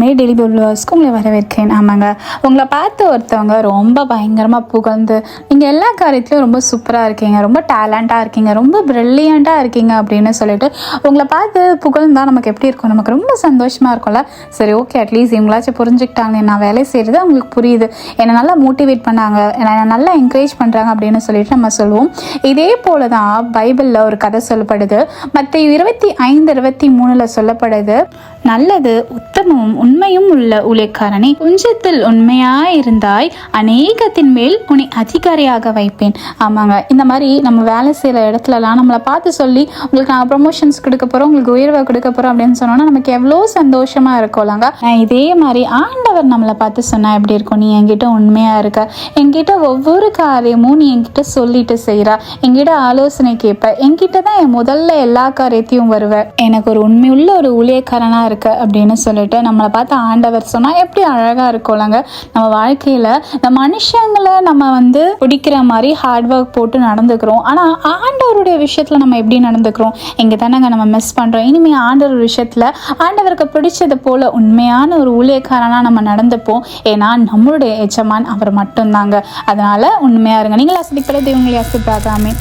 மே daily வியூவர்ஸ்க்கு உங்களை வரவேற்கிறேன். ஆமாங்க. உங்களை பார்த்து ஒருத்தவங்க ரொம்ப பயங்கரமாக புகழ்ந்து நீங்கள் எல்லா காரியத்துலையும் ரொம்ப சூப்பராக இருக்கீங்க ரொம்ப டேலண்ட்டாக இருக்கீங்க ரொம்ப ப்ரில்லியண்ட்டாக இருக்கீங்க அப்படின்னு சொல்லிட்டு உங்களை பார்த்து புகழ்ந்தால் நமக்கு எப்படி இருக்கும்? நமக்கு ரொம்ப சந்தோஷமாக இருக்கும்ல? சரி ஓகே அட்லீஸ்ட் இவங்களாச்சும் புரிஞ்சுக்கிட்டாங்க நான் வேலை செய்கிறது அவங்களுக்கு புரியுது. என்னை நல்லா மோட்டிவேட் பண்ணாங்க என்னை நல்லா என்கரேஜ் பண்ணுறாங்க அப்படின்னு சொல்லிட்டு நம்ம சொல்லுவோம். இதே போல தான் பைபிளில் ஒரு கதை சொல்லப்படுது. மற்ற இருபத்தி ஐந்து இருபத்தி மூணில் சொல்லப்படுது நல்லது உத்தமமும் உண்மையும் உள்ள ஊழியக்காரனே கொஞ்சத்தில் உண்மையாயிருந்தாய் அநேகத்தின் மேல் உன்னை அதிகாரியாக வைப்பேன். ஆமாங்க இந்த மாதிரி நம்ம வேலை செய்கிற இடத்துலலாம் நம்மளை பார்த்து சொல்லி உங்களுக்கு நாங்கள் ப்ரொமோஷன்ஸ் கொடுக்க போகிறோம் உங்களுக்கு உயர்வை கொடுக்க போகிறோம் அப்படின்னு சொன்னோன்னா நமக்கு எவ்வளோ சந்தோஷமாக இருக்கோம்லாங்க நான் இதே மாதிரி ஆண்டவர் நம்மளை பார்த்து சொன்னால் எப்படி இருக்கும்? நீ என்கிட்ட உண்மையாக இருக்க. என்கிட்ட ஒவ்வொரு காரியமும் நீ என்கிட்ட சொல்லிட்டு செய்கிறா என்கிட்ட ஆலோசனை கேட்ப என்கிட்ட தான் என் முதல்ல எல்லா காரியத்தையும் வருவ. எனக்கு ஒரு உண்மையுள்ள ஒரு ஊழியக்காரனாக இருக்க அப்படின்னு சொல்லிட்டு சொல்லிட்டு நம்மளை பார்த்து ஆண்டவர் சொன்னால் எப்படி அழகாக இருக்கும்லங்க. நம்ம வாழ்க்கையில் இந்த மனுஷங்களை நம்ம வந்து பிடிக்கிற மாதிரி ஹார்ட் ஒர்க் போட்டு நடந்துக்கிறோம். ஆனால் ஆண்டவருடைய விஷயத்தில் நம்ம எப்படி நடந்துக்கிறோம்? இங்கே தானங்க நம்ம மிஸ் பண்ணுறோம் இனிமேல் ஆண்டவர் விஷயத்தில் ஆண்டவருக்கு பிடிச்சது போல் உண்மையான ஒரு ஊழியக்காரனாக நம்ம நடந்துப்போம். ஏன்னா நம்மளுடைய எஜமான் அவர் மட்டும்தாங்க. அதனால் உண்மையாக இருங்க. நீங்கள் அசதிப்பட தெய்வங்களை அசதிப்பாகாமே